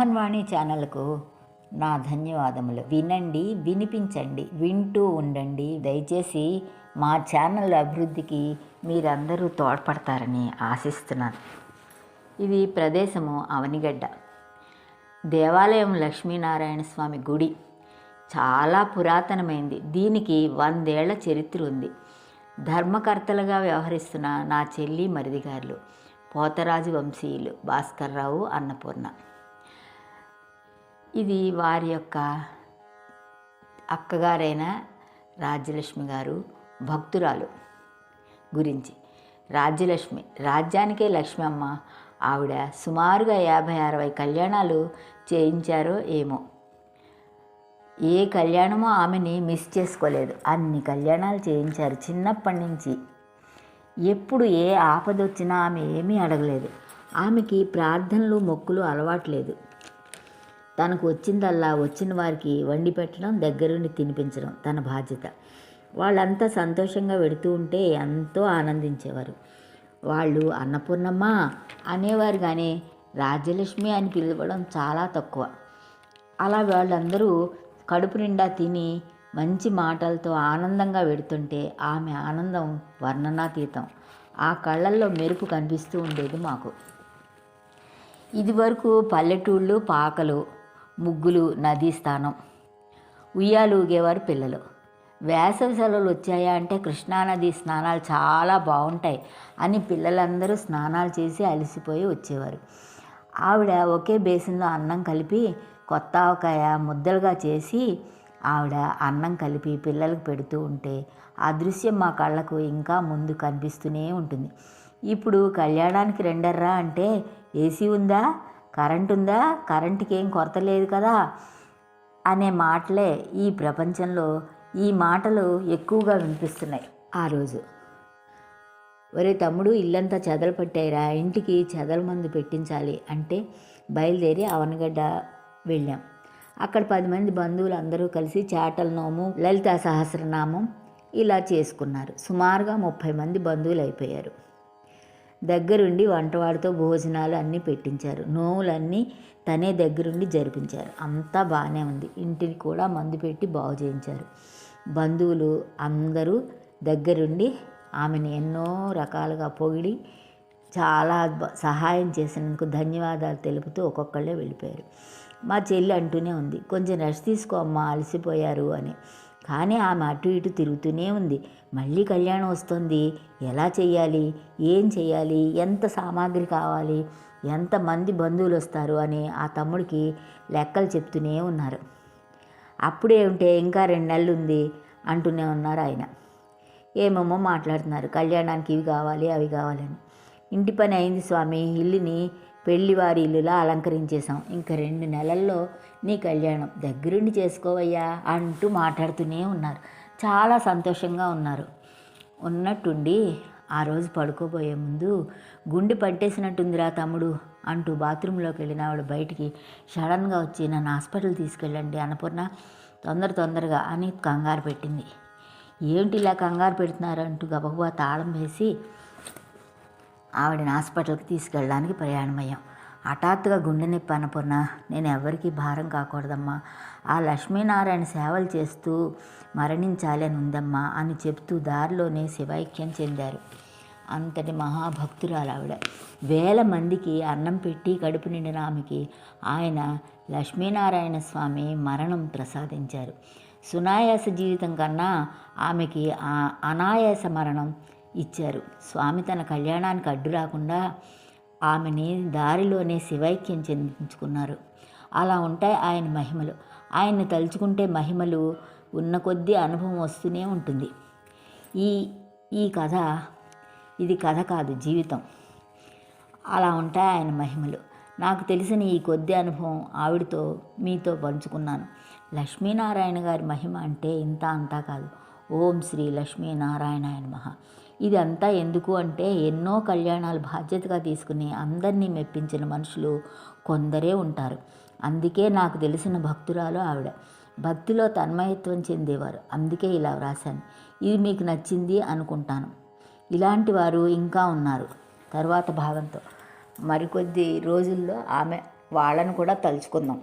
మోహన్ వాణి ఛానల్కు నా ధన్యవాదములు. వినండి వినిపించండి వింటూ ఉండండి. దయచేసి మా ఛానల్ అభివృద్ధికి మీరందరూ తోడ్పడతారని ఆశిస్తున్నాను. ఇది ప్రదేశము అవనిగడ్డ. దేవాలయం లక్ష్మీనారాయణ స్వామి గుడి. చాలా పురాతనమైంది. దీనికి వందేళ్ళ చరిత్ర ఉంది. ధర్మకర్తలుగా వ్యవహరిస్తున్న నా చెల్లి మరిదిగారులు పోతరాజు వంశీయులు భాస్కర్రావు అన్నపూర్ణ. ఇది వారి యొక్క అక్కగారైన రాజ్యలక్ష్మి గారు భక్తురాలు గురించి. రాజ్యలక్ష్మి రాజ్యానికే లక్ష్మి అమ్మ. ఆవిడ సుమారుగా యాభై అరవై కళ్యాణాలు చేయించారో ఏమో. ఏ కళ్యాణమో ఆమెని మిస్ చేసుకోలేదు. అన్ని కళ్యాణాలు చేయించారు చిన్నప్పటి నుంచి. ఎప్పుడు ఏ ఆపద వచ్చినా ఆమె ఏమీ అడగలేదు. ఆమెకి ప్రార్థనలు మొక్కులు అలవాట్లేదు తనకు వచ్చిందల్లా వచ్చిన వారికి వండి పెట్టడం దగ్గరుండి తినిపించడం తన బాధ్యత. వాళ్ళంతా సంతోషంగా వెడుతూ ఉంటే ఎంతో ఆనందించేవారు. వాళ్ళు అన్నపూర్ణమ్మ అనేవారు కానీ రాజ్యలక్ష్మి అని పిలవడం చాలా తక్కువ. అలా వాళ్ళందరూ కడుపు నిండా తిని మంచి మాటలతో ఆనందంగా వెడుతుంటే ఆమె ఆనందం వర్ణనాతీతం. ఆ కళ్ళల్లో మెరుపు కనిపిస్తూ ఉండేది మాకు. ఇదివరకు పల్లెటూళ్ళు పాకలు ముగ్గులు నదీ స్థానం. ఉయ్యాలు ఊగేవారు పిల్లలు. వేసవి సెలవులు వచ్చాయా అంటే కృష్ణానది స్నానాలు చాలా బాగుంటాయి అని పిల్లలందరూ స్నానాలు చేసి అలసిపోయి వచ్చేవారు. ఆవిడ ఒకే బేసిన్లో అన్నం కలిపి కొత్త ఆవకాయ ముద్దలుగా చేసి ఆవిడ అన్నం కలిపి పిల్లలకు పెడుతూ ఉంటే ఆ దృశ్యం మా కళ్ళకు ఇంకా ముందు కనిపిస్తూనే ఉంటుంది. ఇప్పుడు కళ్యాణానికి రెండర్రా అంటే ఏసీ ఉందా? కరెంట్ ఉందా కరెంటుకి ఏం కొరత లేదు కదా? అనే మాటలే ఈ ప్రపంచంలో ఈ మాటలు ఎక్కువగా వినిపిస్తున్నాయి ఆ రోజు. ఒరే తమ్ముడు ఇల్లంతా చెదలు పట్టాయిరా. ఇంటికి చెదల మందు పెట్టించాలి అంటే బయలుదేరి అవనగడ్డ వెళ్ళాం. అక్కడ పది మంది బంధువులు అందరూ కలిసి చాటల నోము లలితా సహస్రనామం ఇలా చేసుకున్నారు. సుమారుగా ముప్పై మంది బంధువులు అయిపోయారు దగ్గరుండి వంటవాడితో భోజనాలు అన్నీ పెట్టించారు. నోములన్నీ తనే దగ్గరుండి జరిపించారు. అంతా బాగానే ఉంది. ఇంటిని కూడా మందు పెట్టి బాగు చేయించారు. బంధువులు అందరూ దగ్గరుండి ఆమెను ఎన్నో రకాలుగా పొగిడి చాలా బ- సహాయం చేసినందుకు ధన్యవాదాలు తెలుపుతూ ఒక్కొక్కళ్ళే వెళ్ళిపోయారు. మా చెల్లి అంటూనే ఉంది కొంచెం రెస్ట్ తీసుకో అమ్మా అలసిపోయారు అని. కానీ ఆమె అటు ఇటు తిరుగుతూనే ఉంది. మళ్ళీ కళ్యాణం వస్తుంది. ఎలా చేయాలి ఏం చేయాలి ఎంత సామాగ్రి కావాలి? ఎంతమంది బంధువులు వస్తారు? అని ఆ తమ్ముడికి లెక్కలు చెప్తూనే ఉన్నారు. అప్పుడే ఉంటే ఇంకా రెండు నెలలు ఉంది అంటూనే ఉన్నారు ఆయన. ఏమేమో మాట్లాడుతున్నారు. కళ్యాణానికి ఇవి కావాలి అవి కావాలని ఇంటి పని అయింది స్వామి. ఇల్లుని పెళ్ళివారి ఇల్లులా అలంకరించేశాం. ఇంకా రెండు నెలల్లో నీ కళ్యాణం దగ్గరుండి చేసుకోవయ్యా అంటూ మాట్లాడుతూనే ఉన్నారు. చాలా సంతోషంగా ఉన్నారు. ఉన్నట్టుండి ఆ రోజు పడుకోబోయే ముందు గుండె పట్టేసినట్టుందిరా తమ్ముడు అంటూ బాత్రూంలోకి వెళ్ళిన ఆవిడ బయటికి సడన్గా వచ్చి నన్ను హాస్పిటల్ తీసుకెళ్ళండి అన్నపూర్ణ తొందర తొందరగా అని కంగారు పెట్టింది. ఏంటి ఇలా కంగారు పెడుతున్నారు? అంటూ గబగబా తాళం వేసి ఆవిడని హాస్పిటల్కి తీసుకెళ్ళడానికి ప్రయాణమయ్యాం. హఠాత్తుగా గుండె నొప్పి అన్నపూర్ణ నేను ఎవరికీ భారం కాకూడదమ్మా. ఆ లక్ష్మీనారాయణ సేవలు చేస్తూ మరణించాలి అని ఉందమ్మా అని చెప్తూ దారిలోనే శివైక్యం చెందారు. అంతటి మహాభక్తురాలు ఆవిడ. వేల మందికి అన్నం పెట్టి కడుపు నిండిన ఆమెకి ఆయన లక్ష్మీనారాయణ స్వామి మరణం ప్రసాదించారు. సునాయాస జీవితం కన్నా ఆమెకి ఆ అనాయాస మరణం ఇచ్చారు. స్వామి తన కళ్యాణానికి అడ్డు రాకుండా ఆమెని దారిలోనే శివైక్యం చెందించుకున్నారు. అలా ఉంటాయి ఆయన మహిమలు. ఆయన్ని తలుచుకుంటే మహిమలు ఉన్న కొద్దీ అనుభవం వస్తూనే ఉంటుంది. ఈ ఈ కథ ఇది కథ కాదు జీవితం. అలా ఉంటాయి ఆయన మహిమలు. నాకు తెలిసిన ఈ కొద్ది అనుభవం ఆవిడతో మీతో పంచుకున్నాను. లక్ష్మీనారాయణ గారి మహిమ అంటే ఇంత అంతా కాదు. ఓం శ్రీ లక్ష్మీనారాయణాయ మహా ఇది అంతా ఎందుకు అంటే ఎన్నో కళ్యాణాలు బాధ్యతగా తీసుకుని అందరినీ మెప్పించిన మనుషులు కొందరే ఉంటారు. అందుకే నాకు తెలిసిన భక్తురాలు ఆవిడ. భక్తిలో తన్మయత్వం చెందేవారు. అందుకే ఇలా వ్రాశాను. ఇది మీకు నచ్చింది అనుకుంటాను. ఇలాంటి వారు ఇంకా ఉన్నారు. తర్వాత భాగంతో. మరికొద్ది రోజుల్లో ఆమె వాళ్ళను కూడా తలుచుకుందాం.